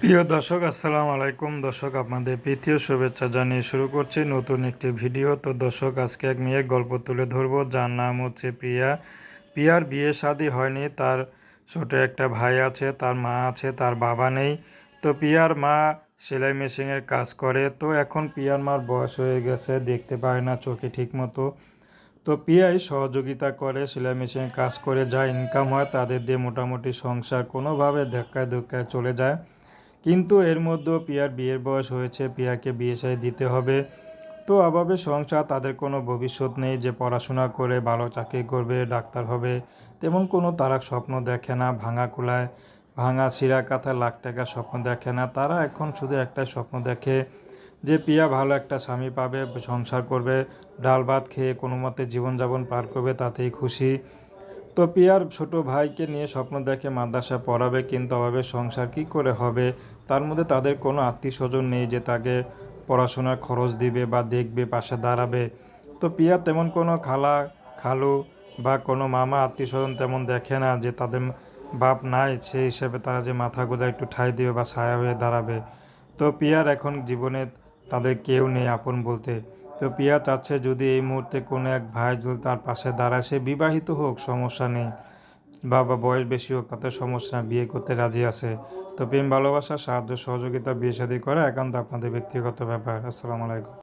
প্রিয় দর্শক, আসসালামু আলাইকুম। দর্শক, আপনাদের প্রীতীয় শুভেচ্ছা জানিয়ে শুরু করছি নতুন একটি ভিডিও। তো দর্শক, আজকে এক মেয়ের গল্প তুলে ধরবো। যার নাম হচ্ছে প্রিয়া। প্রিয়ার বিয়ে শাদী হয়নি। তার ছোট একটা ভাই আছে, তার মা আছে, তার বাবা নেই। তো প্রিয়ার মা সেলাই মেশিনের কাজ করে। তো এখন প্রিয়ার মার বয়স হয়ে গেছে, দেখতে পায় না চোখে ঠিক মতো তো পিয়াই সহযোগিতা করে, সেলাই মেশিনে কাজ করে। যা ইনকাম হয়, তাদের দিয়ে মোটামুটি সংসার কোনোভাবে ধাক্কায় ধুক্কায় চলে যায়। কিন্তু এর মধ্যেও পিয়ার বিয়ের বয়স হয়েছে, পিয়াকে বিয়ে সাই দিতে হবে। তো অভাবে সংসার, তাদের কোনো ভবিষ্যৎ নেই যে পড়াশোনা করে ভালো চাকরি করবে, ডাক্তার হবে। তেমন কোনো তারা স্বপ্ন দেখে না, ভাঙা কুলায়, ভাঙা সিরা কাথা লাখ টাকা স্বপ্ন দেখে না। তারা এখন শুধু একটা স্বপ্ন দেখে যে পিয়া ভালো একটা স্বামী পাবে, সংসার করবে, ডাল ভাত খেয়ে কোনো মতে জীবনযাপন পার করবে, তাতেই খুশি। তো পিয়ার ছোট ভাইকে নিয়ে স্বপ্ন দেখে মাদ্রাসা পড়াবে, কিন্তু অভাবে সংসার কি করে হবে? তার মধ্যে তাদের কোনো আত্মীয় স্বজন নেই যে তাকে পড়াশোনার খরচ দিবে বা দেখবে, পাশে দাঁড়াবে। তো পিয়া তেমন কোনো খালা, খালু বা কোনো মামা আত্মীয় স্বজন তেমন দেখে না যে তাদের বাপ নাই, সেই হিসেবে তারা যে মাথা গোজা একটু ঠাই দিবে বা ছায়া হয়ে দাঁড়াবে। তো পিয়ার এখন জীবনে তাদের কেউ নেই আপন বলতে। তো পিয়া চাচ্ছে যদি এই মুহূর্তে কোনো এক ভাই যদি তার পাশে দাঁড়ায়, সে বিবাহিত হোক, সমস্যা নেই। বা বা বয়স বেশি হোক, তাতে সমস্যা বিয়ে করতে রাজি আছে। তো প্রেম, ভালোবাসা, সাহায্য, সহযোগিতা, বিয়ে শাদী করা একান্ত আপনাদের ব্যক্তিগত ব্যাপার। আসসালামু আলাইকুম।